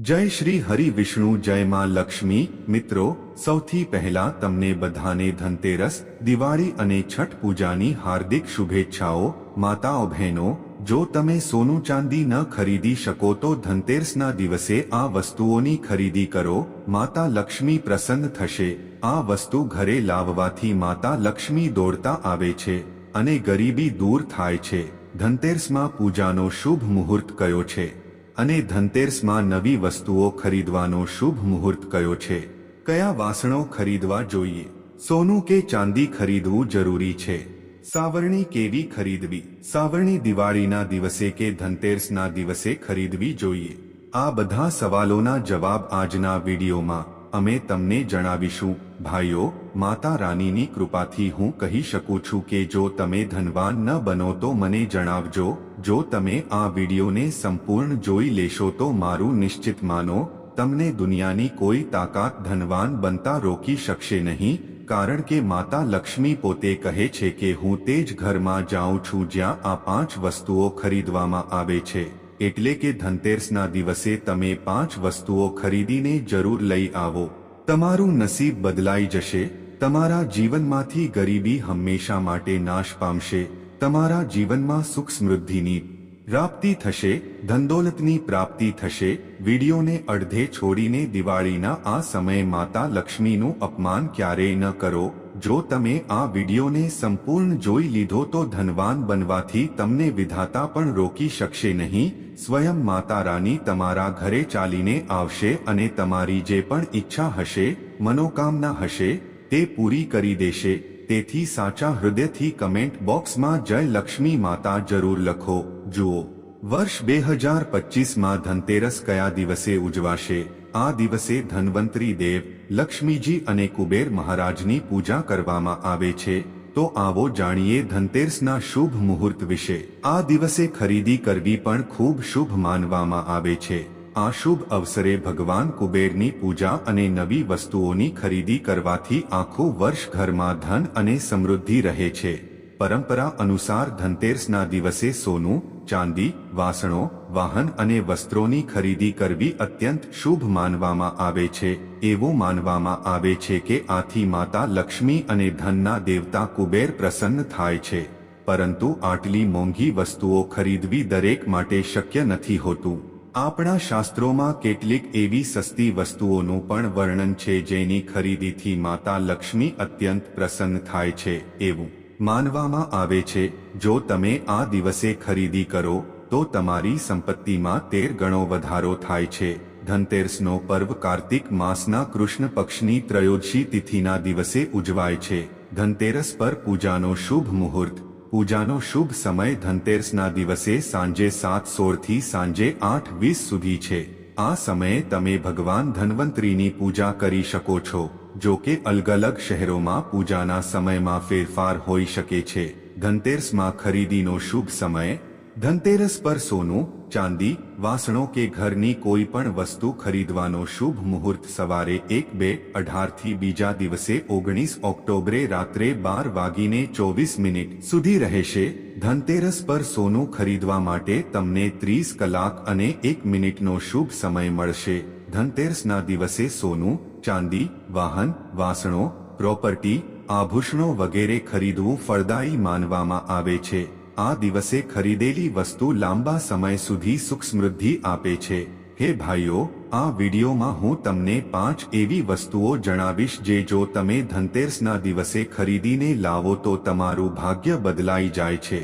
જય શ્રી હરિ વિષ્ણુ, જય માં લક્ષ્મી. મિત્રો, સૌથી પહેલા તમને બધાને ધનતેરસ, દિવાળી અને છઠ પૂજાની હાર્દિક શુભેચ્છાઓ. માતાઓ, બહેનો, જો તમે સોનું ચાંદી ન ખરીદી શકો તો ધનતેરસના દિવસે આ વસ્તુઓની ખરીદી કરો. માતા લક્ષ્મી પ્રસન્ન થશે. આ વસ્તુ ઘરે લાવવાથી માતા લક્ષ્મી દોડતા આવે છે અને ગરીબી દૂર થાય છે. ધનતેરસમાં પૂજાનો શુભ મુહૂર્ત કયો છે? અને ધનતેરસમાં નવી વસ્તુઓ ખરીદવાનો શુભ મુહૂર્ત કયો છે? કયા વાસણો ખરીદવા જોઈએ? સોનું કે ચાંદી ખરીદવું જરૂરી છે? સાવરણી કેવી ખરીદવી? સાવરણી દિવાળીના દિવસે કે ધનતેરસના દિવસે ખરીદવી જોઈએ? આ બધા સવાલોના જવાબ આજના વિડીયોમાં અમે તમને જણાવીશું, ભાઈઓ માતા રાનીની કૃપાથી હું કહી શકું છું કે જો તમે ધનવાન ન બનો તો મને જણાવજો, જો તમે આ વિડીયોને સંપૂર્ણ જોઈ લેશો તો મારું નિશ્ચિત માનો, તમને દુનિયાની કોઈ તાકાત ધનવાન બનતા રોકી શકશે નહીં, કારણ કે માતા લક્ષ્મી પોતે કહે છે કે હું તે જ ઘરમાં જાઉં છું જ્યાં આ પાંચ વસ્તુઓ ખરીદવામાં આવે છે. એટલે કે ધનતેરસના દિવસે તમે પાંચ વસ્તુઓ ખરીદીને જરૂર લઈ આવો. તમારું નસીબ બદલાઈ જશે, તમારા જીવનમાંથી ગરીબી હંમેશા માટે નાશ પામશે, તમારા જીવનમાં સુખ સમૃદ્ધિની પ્રાપ્તિ થશે, ધનદોલતની પ્રાપ્તિ થશે, વિડીયોને અડધે છોડીને દિવાળીના આ સમયે માતા લક્ષ્મીનું અપમાન ક્યારેય ન કરો. જો તમે આ વિડીયોને સંપૂર્ણ જોઈ લીધો તો ધનવાન બનવાથી તમને વિધાતા પણ રોકી શકશે નહીં. સ્વયં માતા રાની તમારા ઘરે ચાલીને આવશે અને તમારી જે પણ ઈચ્છા હશે, મનોકામના હશે, તે પૂરી કરી દેશે. તેથી સાચા હૃદયથી કમેન્ટ બોક્સમાં જય લક્ષ્મી માતા જરૂર લખો. જુઓ. વર્ષ બે હજાર પચીસમાં ધનતેરસ કયા દિવસે ઉજવાશે? આ દિવસે ધન્વંતરી દેવ, લક્ષ્મીજી અને કુબેર મહારાજની પૂજા કરવામાં આવે છે. તો આવો જાણીએ ધનતેરસના શુભ મુહૂર્ત વિશે. આ દિવસે ખરીદી કરવી પણ ખૂબ શુભ માનવામાં આવે છે. આ શુભ અવસરે ભગવાન કુબેરની પૂજા અને નવી વસ્તુઓની ખરીદી કરવાથી આખું વર્ષ ઘરમાં ધન અને સમૃદ્ધિ રહે છે. પરંપરા અનુસાર ધનતેરસના દિવસે સોનું, ચાંદી, વાસણો, વાહન અને વસ્ત્રોની ખરીદી કરવી અત્યંત શુભ માનવામાં આવે છે. એવું માનવામાં આવે છે કે આથી માતા લક્ષ્મી અને ધનના દેવતા કુબેર પ્રસન્ન થાય છે. પરંતુ આટલી મોંઘી વસ્તુઓ ખરીદવી દરેક માટે શક્ય નથી હોતું. આપણા શાસ્ત્રોમાં કેટલીક એવી સસ્તી વસ્તુઓનું પણ વર્ણન છે જેની ખરીદીથી માતા લક્ષ્મી અત્યંત પ્રસન્ન થાય છે. એવું માનવામાં આવે છે, જો તમે આ દિવસે ખરીદી કરો, તો તમારી સંપત્તિમાં તેર ગણો વધારો થાય છે. ધનતેરસનો પર્વ કાર્તિક માસના કૃષ્ણ પક્ષની ત્રયોદશી તિથિના દિવસે ઉજવાય છે. ધનતેરસ પર પૂજાનો શુભ મુહૂર્ત. પૂજાનો શુભ સમય ધનતેરસના દિવસે સાંજે સાત સોળથી સાંજે આઠ વીસ સુધી છે. આ સમયે તમે ભગવાન ધન્વંતરીની પૂજા કરી શકો છો. જો કે અલગ અલગ શહેરોમાં પૂજાના સમયમાં ફેરફાર હોઈ શકે છે. ધનતેરસમાં ખરીદીનો શુભ સમય, ધનતેરસ પર સોનું, ચાંદી, વાસણો કે ઘરની કોઈ પણ વસ્તુ ખરીદવાનો શુભ મુહૂર્ત સવારે એક, બે અઢારથી બીજા દિવસે ઓગણીસ ઓક્ટોબરે રાત્રે બાર વાગીને ચોવીસ મિનિટ સુધી રહેશે. ધનતેરસ પર સોનું ખરીદવા માટે તમને ત્રીસ કલાક અને એક મિનિટનો શુભ સમય મળશે. ધનતેરસના દિવસે સોનું ચાંદી, વાહન, વાસણો પ્રોપર્ટી આભૂષણો વગેરે ખરીદવું ફળદાયી માનવામાં આવે છે. આ દિવસે ખરીદેલી વસ્તુ લાંબા સમય સુધી સુખ સમૃદ્ધિ આપે છે. હે ભાઈઓ, આ વિડીયોમાં હું તમને પાંચ એવી વસ્તુઓ જણાવીશ જે જો તમે ધનતેરસના દિવસે ખરીદીને લાવો તો તમારું ભાગ્ય બદલાઈ જાય છે.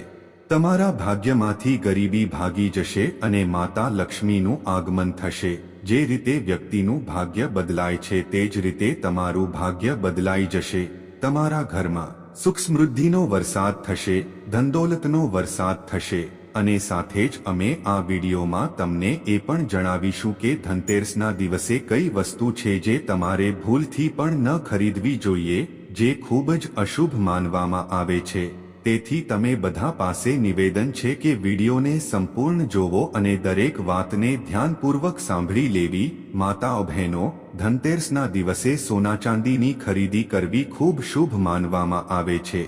તમારા ભાગ્યમાંથી ગરીબી ભાગી જશે અને માતા લક્ષ્મીનું આગમન થશે. જે રીતે વ્યક્તિનું ભાગ્ય બદલાય છે તે જ રીતે તમારું ભાગ્ય બદલાઈ જશે. તમારા ઘરમાં સુખ સમૃદ્ધિનો વરસાદ થશે, ધનદોલતનો વરસાદ થશે અને સાથે જ અમે આ વિડીયોમાં તમને એ પણ જણાવીશું કે ધનતેરસના દિવસે કઈ વસ્તુ છે જે તમારે ભૂલથી પણ ન ખરીદવી જોઈએ, જે ખૂબ જ અશુભ માનવામાં આવે છે. તેથી તમે બધા પાસે નિવેદન છે કે વિડીયોને સંપૂર્ણ જોવો અને દરેક વાતને ધ્યાનપૂર્વક સાંભળી લેવી. માતાઓ, બહેનો, ધનતેરસના દિવસે સોના ચાંદીની ખરીદી કરવી ખૂબ શુભ માનવામાં આવે છે.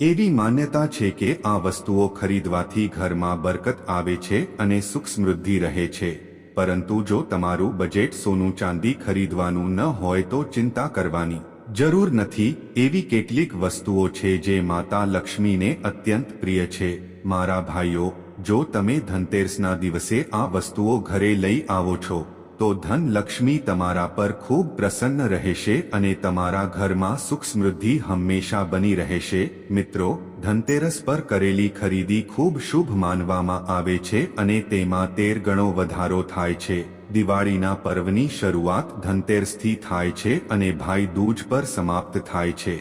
એવી માન્યતા છે કે આ વસ્તુઓ ખરીદવાથી ઘરમાં બરકત આવે છે અને સુખ સમૃદ્ધિ રહે છે. પરંતુ જો તમારું બજેટ સોનું ચાંદી ખરીદવાનું ન હોય તો ચિંતા કરવાની. જરૂર નથી એવી કેટલીક વસ્તુઓ છે જે માતા લક્ષ્મીને અત્યંત પ્રિય છે. મારા ભાઈઓ, જો તમે ધનતેરસના દિવસે આ વસ્તુઓ ઘરે લઈ આવો છો, તો ધન લક્ષ્મી તમારા પર ખૂબ પ્રસન્ન રહેશે અને તમારા ઘરમાં સુખ સમૃદ્ધિ હંમેશા બની રહેશે. મિત્રો, ધનતેરસ પર કરેલી ખરીદી ખૂબ શુભ માનવામાં આવે છે અને તેમાં તેર ગણો વધારો થાય છે. દિવાળીના પર્વની શરૂઆત ધનતેરસથી થાય છે અને ભાઈ દૂજ પર સમાપ્ત થાય છે.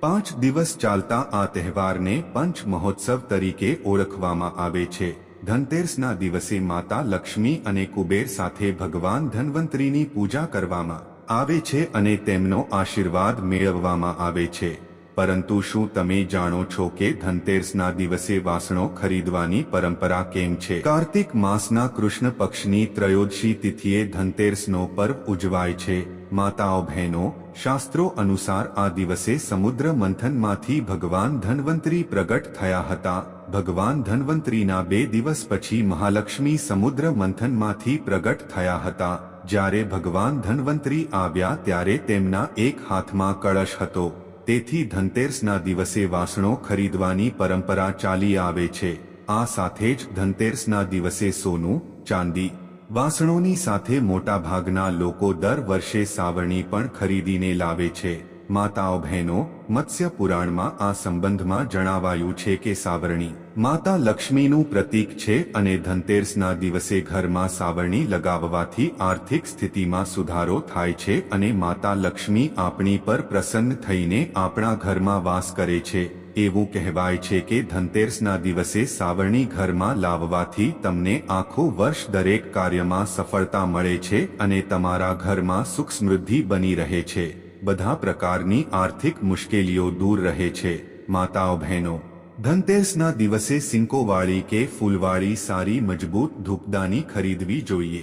પાંચ દિવસ ચાલતા આ તહેવારને પંચ મહોત્સવ તરીકે ઓળખવામાં આવે છે. ધનતેરસના દિવસે માતા લક્ષ્મી અને કુબેર સાથે ભગવાન ધન્વંતરીની પૂજા કરવામાં આવે છે અને તેમનો આશીર્વાદ મેળવવામાં આવે છે. પરંતુ શું તમે જાણો છો કે ધનતેરસના દિવસે વાસણો ખરીદવાની પરંપરા કેમ છે? કાર્તિક માસના કૃષ્ણ પક્ષની ત્રયોદશી તિથિએ ધનતેરસનો પર્વ ઉજવાય છે. માતાઓ બહેનો, શાસ્ત્રો અનુસાર આ દિવસે સમુદ્ર મંથનમાંથી ભગવાન ધન્વંતરી પ્રગટ થયા હતા. ભગવાન ધન્વંતરીના બે દિવસ પછી મહાલક્ષ્મી સમુદ્ર મંથનમાંથી પ્રગટ થયા હતા. જ્યારે ભગવાન ધન્વંતરી આવ્યા ત્યારે તેમના એક હાથમાં કળશ હતો. તેથી ધનતેરસના દિવસે વાસણો ખરીદવાની પરંપરા ચાલી આવે છે. આ સાથે જ ધનતેરસના દિવસે સોનું, ચાંદી, વાસણોની સાથે મોટાભાગના લોકો દર વર્ષે સાવરણી પણ ખરીદીને લાવે છે. માતાઓ, બહેનો મત્સ્ય પુરાણમાં આ સંબંધમાં જણાવાયું છે કે સાવરણી માતા લક્ષ્મીનું પ્રતીક છે અને ધનતેરસના દિવસે ઘરમાં સાવરણી લગાવવાથી આર્થિક સ્થિતિમાં સુધારો થાય છે અને માતા લક્ષ્મી આપણી પર પ્રસન્ન થઈને આપણા ઘરમાં વાસ કરે છે. એવું કહેવાય છે કે ધનતેરસના દિવસે સાવરણી ઘરમાં લાવવાથી તમને આખું વર્ષ દરેક કાર્યમાં સફળતા મળે છે અને તમારા ઘરમાં સુખ સમૃદ્ધિ બની રહે છે. બધા પ્રકારની આર્થિક મુશ્કેલીઓ દૂર રહે છે. માતાઓ બહેનો, ધનતેરસના દિવસે સિંકોવાળી કે ફૂલવાળી સારી મજબૂત ધૂપદાની ખરીદવી જોઈએ.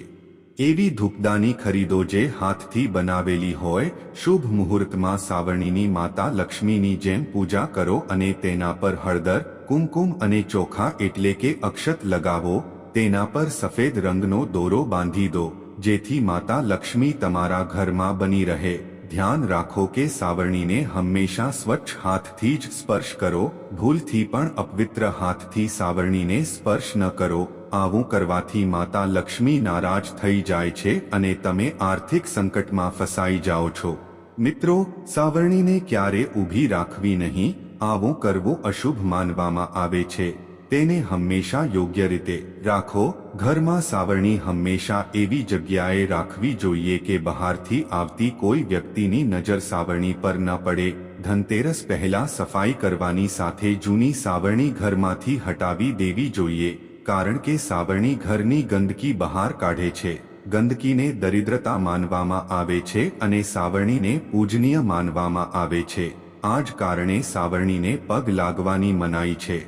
એવી ધૂપદાની ખરીદો જે હાથથી બનાવેલી હોય, શુભ મુહૂર્તમાં સાવરણીની માતા લક્ષ્મીની જેમ પૂજા કરો અને તેના પર હળદર, કુમકુમ અને ચોખા એટલે કે અક્ષત લગાવો, તેના પર સફેદ રંગનો દોરો બાંધી દો, જેથી માતા લક્ષ્મી તમારા ઘરમાં બની રહે. ધ્યાન રાખો કે સાવરણીને હંમેશા સ્વચ્છ હાથથી જ સ્પર્શ કરો, ભૂલથી પણ અપવિત્ર હાથથી સાવરણીને સ્પર્શ ન કરો, આવું કરવાથી માતા લક્ષ્મી નારાજ થઈ જાય છે અને તમે આર્થિક સંકટમાં ફસાઈ જાઓ છો. મિત્રો, સાવરણીને ક્યારે ઊભી રાખવી નહીં, આવું કરવું અશુભ માનવામાં આવે છે. તેને હંમેશા યોગ્ય રીતે રાખો. ઘરમાં સાવરણી હંમેશા એવી જગ્યાએ રાખવી જોઈએ કે બહારથી આવતી કોઈ વ્યક્તિની નજર સાવરણી પર ન પડે. ધનતેરસ પહેલા સફાઈ કરવાની સાથે જૂની સાવરણી ઘરમાંથી હટાવી દેવી જોઈએ, કારણ કે સાવરણી ઘરની ગંદકી બહાર કાઢે છે. ગંદકીને દરિદ્રતા માનવામાં આવે છે અને સાવરણીને પૂજનીય માનવામાં આવે છે. આ જ કારણે સાવરણીને પગ લાગવાની મનાઈ છે.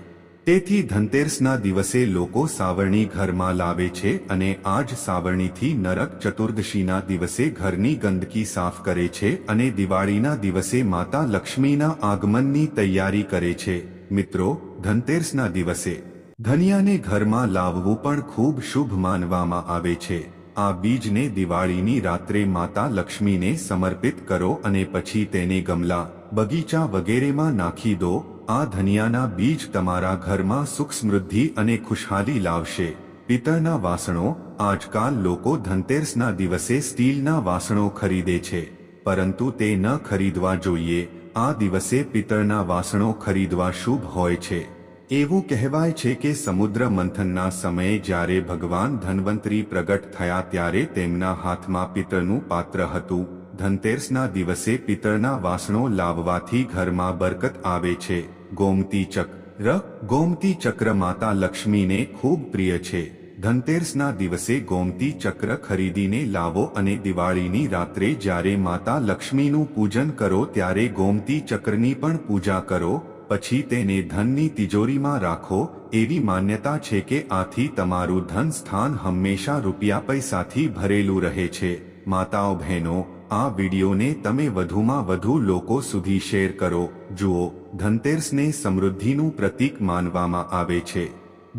તેથી ધનતેરસના દિવસે લોકો સાવરણી ઘરમાં લાવે છે અને આજ સાવરણીથી નરક ચતુર્દશીના દિવસે ઘરની ગંદકી સાફ કરે છે અને દિવાળીના દિવસે માતા લક્ષ્મીના આગમનની તૈયારી કરે છે. મિત્રો, ધનતેરસના દિવસે ધનિયાને ઘરમાં લાવવું પણ ખૂબ શુભ માનવામાં આવે છે. આ બીજને દિવાળીની રાત્રે માતા લક્ષ્મીને સમર્પિત કરો અને પછી તેને ગમલા, બગીચા વગેરેમાં નાખી દો આ ધનિયાના બીજ તમારા ઘરમાં સુખ સમૃદ્ધિ અને ખુશહાલી લાવશે. પિત્તળના વાસણો આજકાલ લોકો ધનતેરસના દિવસે સ્ટીલના વાસણો ખરીદે છે. પરંતુ તે ન ખરીદવા જોઈએ. આ દિવસે પિત્તળના વાસણો ખરીદવા શુભ હોય છે. એવું કહેવાય છે કે સમુદ્ર મંથનના સમયે જ્યારે ભગવાન ધન્વંતરી પ્રગટ થયા ત્યારે તેમના હાથમાં પિત્તળનું પાત્ર હતું. ધનતેરસના દિવસે પિત્તળના વાસણો લાવવાથી ઘરમાં બરકત આવે છે. ગોમતી ચક્ર ગોમતી ચક્ર માતા લક્ષ્મીને ખૂબ પ્રિય છે. ધનતેરસના દિવસે ગોમતી ચક્ર ખરીદીને લાવો અને દિવાળીની રાત્રે જ્યારે માતા લક્ષ્મીનું પૂજન કરો ત્યારે ગોમતી ચક્રની પણ પૂજા કરો, પછી તેને ધનની તિજોરીમાં રાખો, એવી માન્યતા છે કે આથી તમારું ધન સ્થાન હંમેશા રૂપિયા પૈસાથી ભરેલું રહે છે. માતાઓ બહેનો આ વિડીયોને તમે વધુમાં વધુ લોકો સુધી શેર કરો. જુઓ, ધનતેરસને સમૃદ્ધિનું પ્રતીક માનવામાં આવે છે.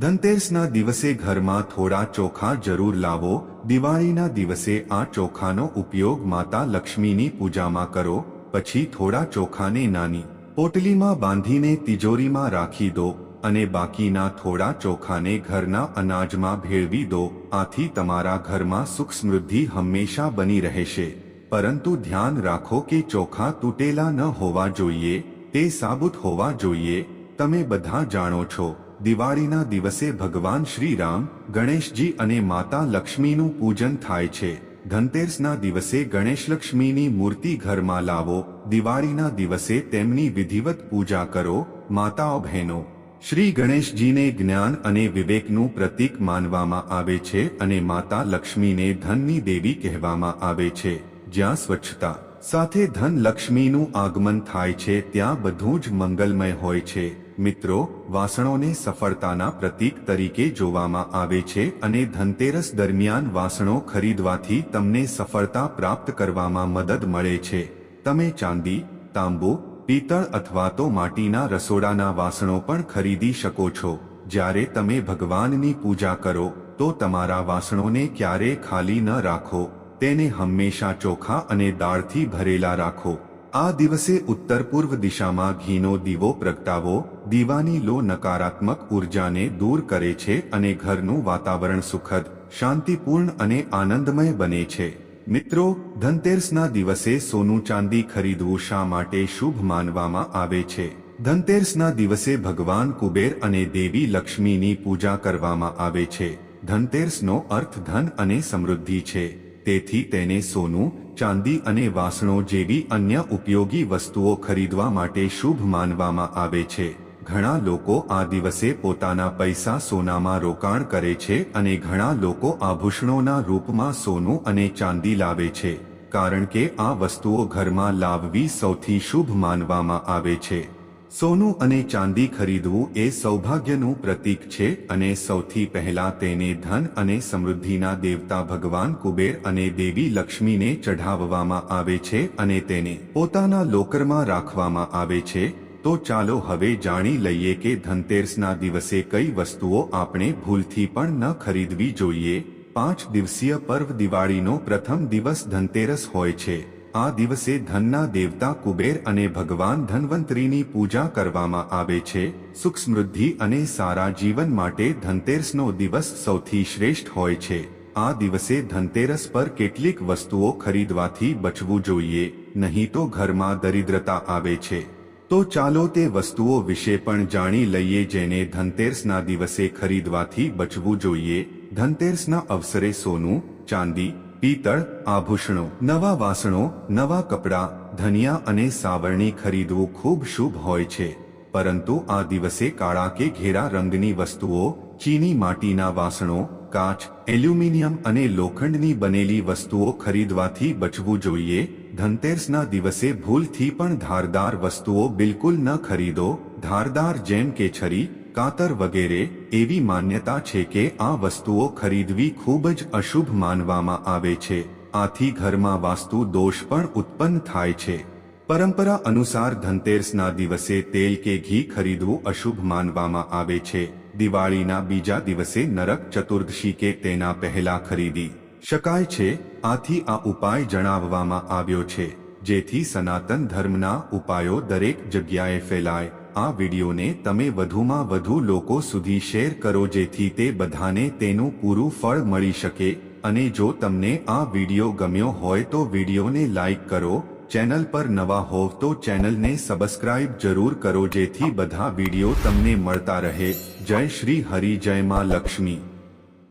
ધનતેરસના દિવસે ઘરમાં થોડા ચોખા જરૂર લાવો. દિવાળીના દિવસે આ ચોખાનો ઉપયોગ માતા લક્ષ્મીની પૂજામાં કરો. પછી થોડા ચોખાને નાની પોટલીમાં બાંધીને તિજોરીમાં રાખી દો અને બાકીના થોડા ચોખાને ઘરના અનાજમાં ભેળવી દો. આથી તમારા ઘરમાં સુખ સમૃદ્ધિ હંમેશા બની રહેશે. પરંતુ ધ્યાન રાખો કે ચોખા તૂટેલા ન હોવા જોઈએ, તે સાબુત હોવા જોઈએ. તમે બધા જાણો છો, દિવાળીના દિવસે ભગવાન શ્રીરામ, ગણેશજી અને માતા લક્ષ્મીનું પૂજન થાય છે. ધનતેરસના દિવસે ગણેશ લક્ષ્મીની મૂર્તિ ઘરમાં લાવો, દિવાળીના દિવસે તેમની વિધિવત પૂજા કરો, માતાઓ બહેનો. શ્રી ગણેશજીને જ્ઞાન અને વિવેકનું પ્રતીક માનવામાં આવે છે અને માતા લક્ષ્મીને ધનની દેવી કહેવામાં આવે છે. જ્યાં સ્વચ્છતા, સાથે ધન લક્ષ્મીનું આગમન થાય છે, ત્યાં બધું જ મંગલમય હોય છે. મિત્રો, વાસણોને સફળતાના પ્રતીક તરીકે જોવામાં આવે છે અને ધનતેરસ દરમિયાન વાસણો ખરીદવાથી તમને સફળતા પ્રાપ્ત કરવામાં મદદ મળે છે. તમે ચાંદી, તાંબુ, પિત્તળ અથવા તો માટીના રસોડાના વાસણો પણ ખરીદી શકો છો. જ્યારે તમે ભગવાનની પૂજા કરો, તો તમારા વાસણોને ક્યારેય ખાલી ન રાખો. તેને હંમેશા ચોખા અને દાળથી ભરેલા રાખો. આ દિવસે ઉત્તર પૂર્વ દિશામાં ઘીનો દીવો પ્રગટાવો, દીવાની લો નકારાત્મક ઉર્જાને દૂર કરે છે અને ઘરનું વાતાવરણ સુખદ, શાંતિપૂર્ણ અને આનંદમય બને છે. મિત્રો, ધનતેરસના દિવસે સોનું ચાંદી ખરીદવું શા માટે શુભ માનવામાં આવે છે? ધનતેરસના દિવસે ભગવાન કુબેર અને દેવી લક્ષ્મીની પૂજા કરવામાં આવે છે. ધનતેરસનો અર્થ ધન અને સમૃદ્ધિ છે. તેથી તેને સોનું, ચાંદી અને વાસણો જેવી અન્ય ઉપયોગી વસ્તુઓ ખરીદવા માટે શુભ માનવામાં આવે છે. ઘણા લોકો આ દિવસે પોતાના પૈસા સોનામાં રોકાણ કરે છે અને ઘણા લોકો આભૂષણોના રૂપમાં સોનું અને ચાંદી લાવે છે, કારણ કે આ વસ્તુઓ ઘરમાં લાવવી સૌથી શુભ માનવામાં આવે છે. સોનું અને ચાંદી ખરીદવું એ સૌભાગ્યનું પ્રતીક છે અને સૌથી પહેલા તેને ધન અને સમૃદ્ધિના દેવતા ભગવાન કુબેર અને દેવી લક્ષ્મીને ચઢાવવામાં આવે છે અને તેને પોતાના લોકરમાં રાખવામાં આવે છે. તો ચાલો હવે જાણી લઈએ કે ધનતેરસના દિવસે કઈ વસ્તુઓ આપણે ભૂલથી પણ ન ખરીદવી જોઈએ. પાંચ દિવસીય પર્વ દિવાળીનો પ્રથમ દિવસ ધનતેરસ હોય છે. આ દિવસે ધનના દેવતા કુબેર અને ભગવાન ધનવંતરીની પૂજા કરવામાં આવે છે. સુખ સમૃદ્ધિ અને સારા જીવન માટે ધનતેરસનો દિવસ સૌથી શ્રેષ્ઠ હોય છે. આ દિવસે ધનતેરસ પર કેટલીક વસ્તુઓ ખરીદવાથી બચવું જોઈએ, નહીં તો ઘરમાં દરિદ્રતા આવે છે. તો ચાલો તે વસ્તુઓ વિશે પણ જાણી લઈએ જેને ધનતેરસના દિવસે ખરીદવાથી બચવું જોઈએ. ધનતેરસના અવસરે સોનું, ચાંદી પિત્તળ, આભૂષણો, નવા વાસણો, નવા કપડાં, ધનિયા અને સાવરણી ખરીદવું ખૂબ શુભ હોય છે. પરંતુ આ દિવસે કાળા કે ઘેરા રંગની વસ્તુઓ, ચીની માટીના વાસણો, કાચ, એલ્યુમિનિયમ અને લોખંડની બનેલી વસ્તુઓ ખરીદવાથી બચવું જોઈએ. ધનતેરસના દિવસે ભૂલથી પણ ધારદાર વસ્તુઓ બિલકુલ ન ખરીદો. ધારદાર જેમ કે છરી કાતર વગેરે એવી માન્યતા છે કે આ વસ્તુઓ ખરીદવી ખૂબ જ અશુભ માનવામાં આવે છે. આથી ઘરમાં વાસ્તુ દોષ પણ ઉત્પન્ન થાય છે. પરંપરા અનુસાર ધનતેરસના દિવસે તેલ કે ઘી ખરીદવું અશુભ માનવામાં આવે છે. દિવાળીના બીજા દિવસે નરક ચતુર્દશી કે તેના પહેલા ખરીદી શકાય છે. આથી આ ઉપાય જણાવવામાં આવ્યો છે. જેથી સનાતન ધર્મના ઉપાયો દરેક જગ્યાએ ફેલાય. આ વિડીયોને તમે વધુમાં વધુ લોકો સુધી શેર કરો જેથી તે બધાને તેનું પૂરું ફળ મળી શકે. અને જો તમને આ વીડિયો ગમ્યો હોય તો વિડીયોને લાઇક કરો, ચેનલ પર નવા હોવ તો ચેનલને સબસ્ક્રાઇબ જરૂર કરો જેથી બધા વીડિયો તમને મળતા રહે. જય શ્રી હરિ, જય માં લક્ષ્મી.